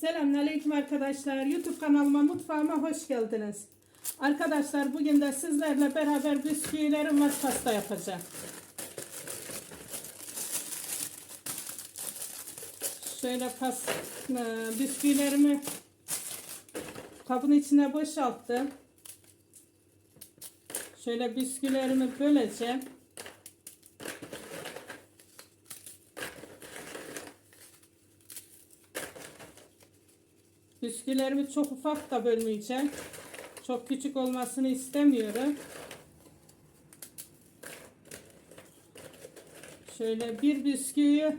Selamünaleyküm arkadaşlar. YouTube kanalıma, mutfağıma hoş geldiniz. Arkadaşlar bugün de sizlerle beraber bisküvilerim var pasta yapacağım. Şöyle pas, e, bisküvilerimi kabın içine boşalttım. Şöyle bisküvilerimi böleceğim. Bisküvilerimi çok ufak da bölmeyeceğim. Çok küçük olmasını istemiyorum. Şöyle bir bisküviyi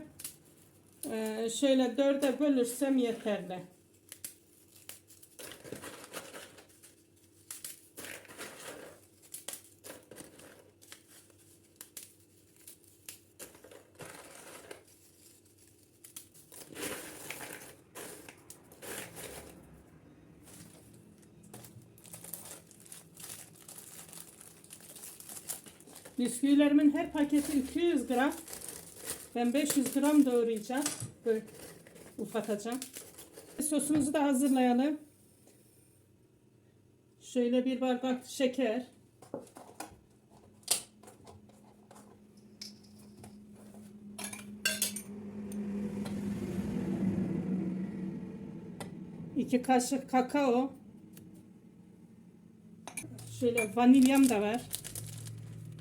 e, şöyle dörde bölürsem yeterli. Bisküvilerimin her paketi 200 gram. Ben 500 gram doğrayacağım. Böyle ufaltacağım. Sosumuzu da hazırlayalım. Şöyle bir bardak şeker. İki kaşık kakao. Şöyle vanilyam da var.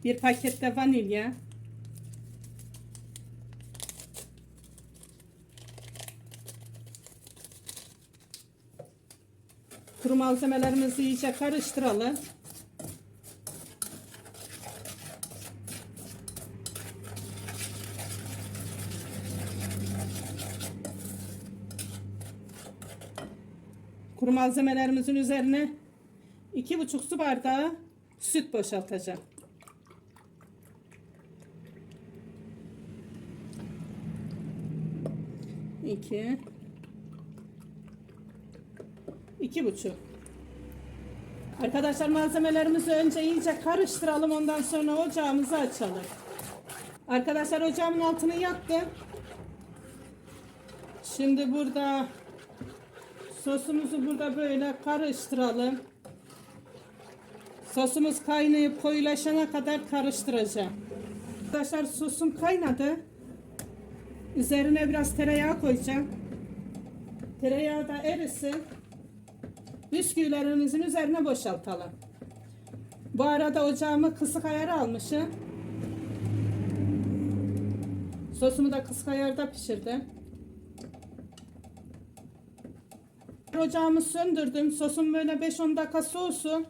Bir pakette vanilya. Kuru malzemelerimizi iyice karıştıralım. Kuru malzemelerimizin üzerine iki buçuk su bardağı süt boşaltacağım. 2 iki buçuk. Arkadaşlar malzemelerimizi önce iyice karıştıralım ondan sonra ocağımızı açalım. Arkadaşlar ocağımın altını yaktım. Şimdi burada sosumuzu burada böyle karıştıralım. Sosumuz kaynayıp koyulaşana kadar karıştıracağım. Arkadaşlar sosum kaynadı. Üzerine biraz tereyağı koyacağım. Tereyağı da erisin. Bisküvilerimizin üzerine boşaltalım. Bu arada ocağımı kısık ayarı almışım. Sosumu da kısık ayarda pişirdim. Ocağımı söndürdüm. Sosum böyle 5-10 dakika soğusun.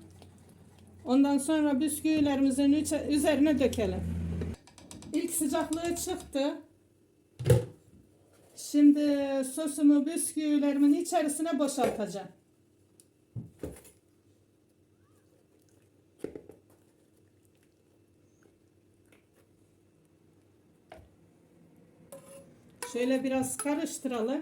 Ondan sonra bisküvilerimizin üzerine dökelim. İlk sıcaklığı çıktı. Şimdi sosumu bisküvilerimin içerisine boşaltacağım. Şöyle biraz karıştıralım.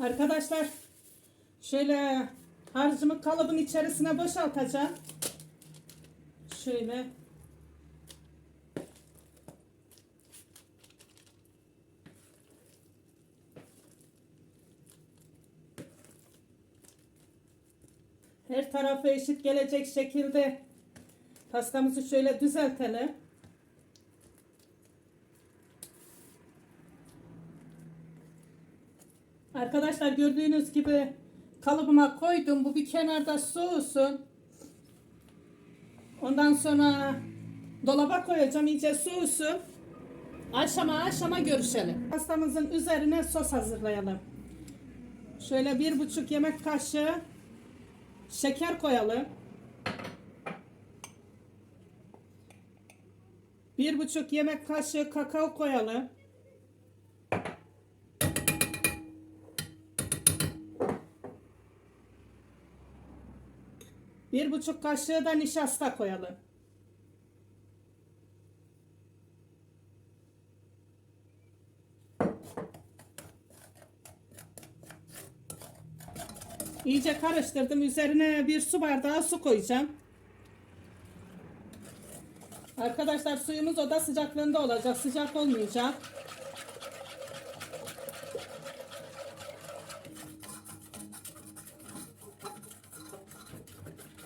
Arkadaşlar şöyle harcımı kalıbın içerisine boşaltacağım. Şöyle her tarafı eşit gelecek şekilde pastamızı şöyle düzeltelim. Arkadaşlar gördüğünüz gibi kalıbıma koydum. Bu bir kenarda soğusun. Ondan sonra dolaba koyacağım iyice soğusun. Aşama aşama görüşelim. Pastamızın üzerine sos hazırlayalım. Şöyle bir buçuk yemek kaşığı şeker koyalım. Bir buçuk yemek kaşığı kakao koyalım. Bir buçuk kaşığı da nişasta koyalım. İyice karıştırdım. Üzerine bir su bardağı su koyacağım. Arkadaşlar suyumuz oda sıcaklığında olacak. Sıcak olmayacak.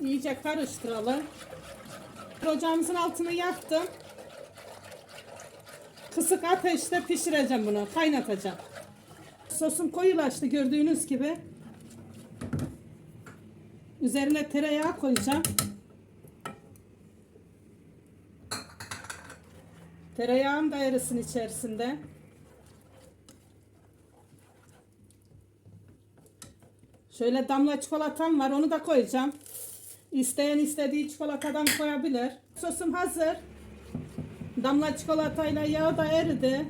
İyice karıştıralım. Ocağımızın altını yaktım. Kısık ateşte pişireceğim bunu. Kaynatacağım. Sosum koyulaştı gördüğünüz gibi. Üzerine tereyağı koyacağım. Tereyağım da erisin içerisinde. Şöyle damla çikolatam var onu da koyacağım. İsteyen istediği çikolatadan koyabilir. Sosum hazır. Damla çikolatayla yağ da eridi.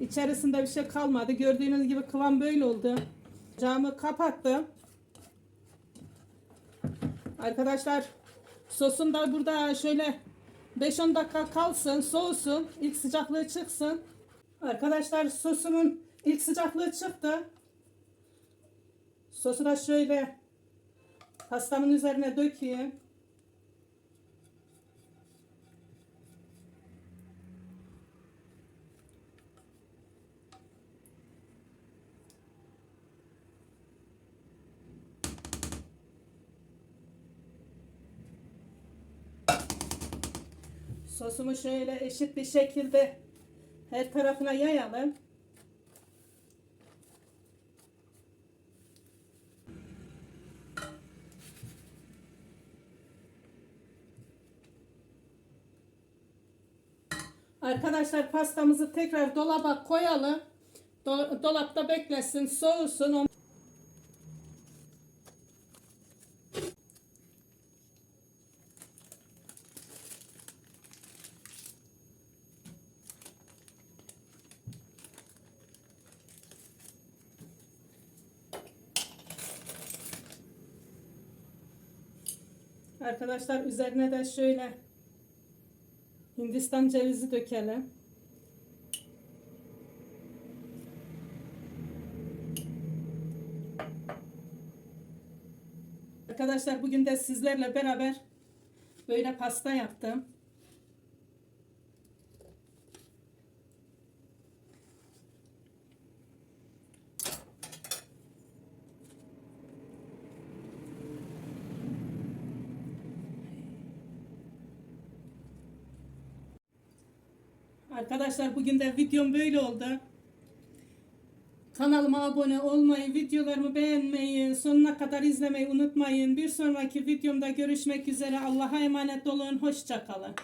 İçerisinde bir şey kalmadı. Gördüğünüz gibi kıvam böyle oldu. Camı kapattım. Arkadaşlar sosun da burada şöyle 5-10 dakika kalsın, soğusun. ilk sıcaklığı çıksın. Arkadaşlar sosumun ilk sıcaklığı çıktı. Sosu da şöyle pastamın üzerine dökeyim. Sosumu şöyle eşit bir şekilde her tarafına yayalım. Arkadaşlar pastamızı tekrar dolaba koyalım. Do- dolapta beklesin, soğusun. Arkadaşlar üzerine de şöyle Hindistan cevizi dökelim. Arkadaşlar bugün de sizlerle beraber böyle pasta yaptım. Arkadaşlar bugün de videom böyle oldu. Kanalıma abone olmayı, videolarımı beğenmeyi, sonuna kadar izlemeyi unutmayın. Bir sonraki videomda görüşmek üzere. Allah'a emanet olun. Hoşçakalın.